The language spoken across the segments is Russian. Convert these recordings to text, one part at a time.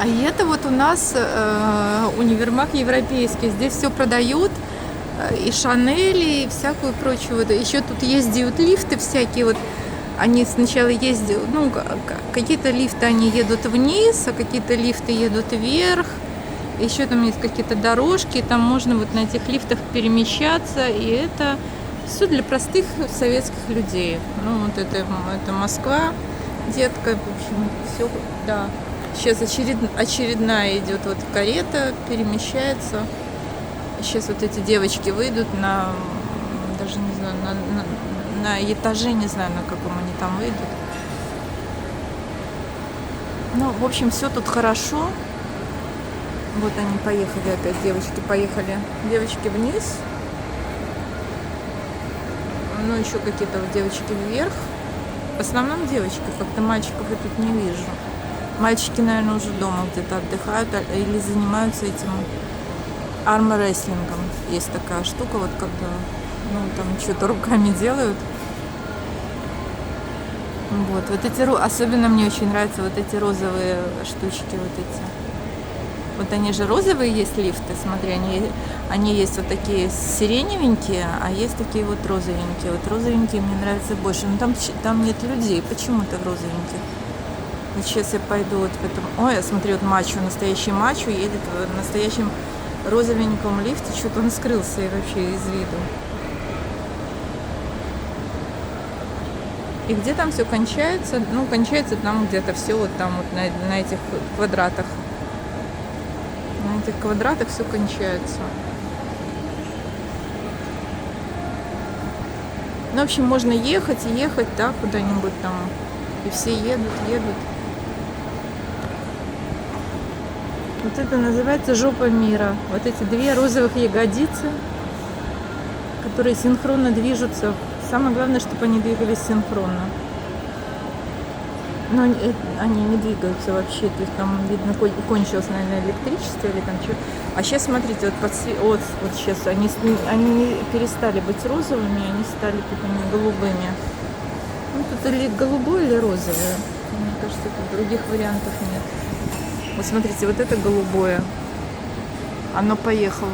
А это вот у нас э, универмаг европейский. Здесь все продают. э, И Шанели, и всякую прочую. Еще тут ездят лифты всякие. Вот они сначала ездят, ну, какие-то лифты они едут вниз, а какие-то лифты едут вверх. Еще там есть какие-то дорожки, там можно вот на этих лифтах перемещаться, и это все для простых советских людей. Ну, вот это, это Москва, детка, в общем, все, да. Сейчас очеред- очередная идет вот карета, перемещается. Сейчас вот эти девочки выйдут на, даже не знаю, на, на- на этаже, не знаю, на каком они там выйдут. Ну, в общем, все тут хорошо. Вот они поехали опять, девочки поехали. Девочки вниз. Ну, еще какие-то вот девочки вверх. В основном девочки, как-то мальчиков я тут не вижу. Мальчики, наверное, уже дома где-то отдыхают а- или занимаются этим армрестлингом. Есть такая штука, вот когда ну, там что-то руками делают. Вот, вот эти, особенно мне очень нравятся вот эти розовые штучки, вот эти. Вот они же розовые есть лифты, смотри, они, они есть вот такие сиреневенькие, а есть такие вот розовенькие. Вот розовенькие мне нравятся больше. Но там, ч- там нет людей, почему-то в розовеньких. Вот сейчас я пойду вот в этом... Ой, я смотрю, вот мачо, настоящий мачо едет в настоящем розовеньком лифте. Что-то он скрылся и вообще из виду. И где там все кончается? Ну, кончается там где-то все вот там вот на, на этих квадратах. На этих квадратах все кончается. Ну, в общем, можно ехать и ехать, да, куда-нибудь там. И все едут, едут. Вот это называется жопа мира. Вот эти две розовых ягодицы, которые синхронно движутся. Самое главное, чтобы они двигались синхронно. Но они, э, они не двигаются вообще. То есть там, видно, кон- кончилось, наверное, электричество или там что. А сейчас, смотрите, вот, подсве- вот, вот сейчас они, они перестали быть розовыми, они стали такими голубыми. Ну, тут или голубое, или розовое. Мне кажется, тут других вариантов нет. Вот смотрите, вот это голубое. Оно поехало.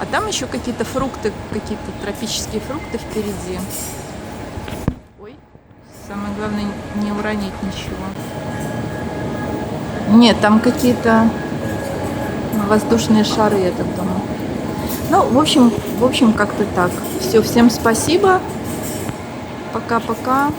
А там еще какие-то фрукты, какие-то тропические фрукты впереди. Ой, самое главное не уронить ничего. Нет, там какие-то воздушные шары, я так думаю. Ну, в общем, в общем, как-то так. Все, всем спасибо. Пока-пока.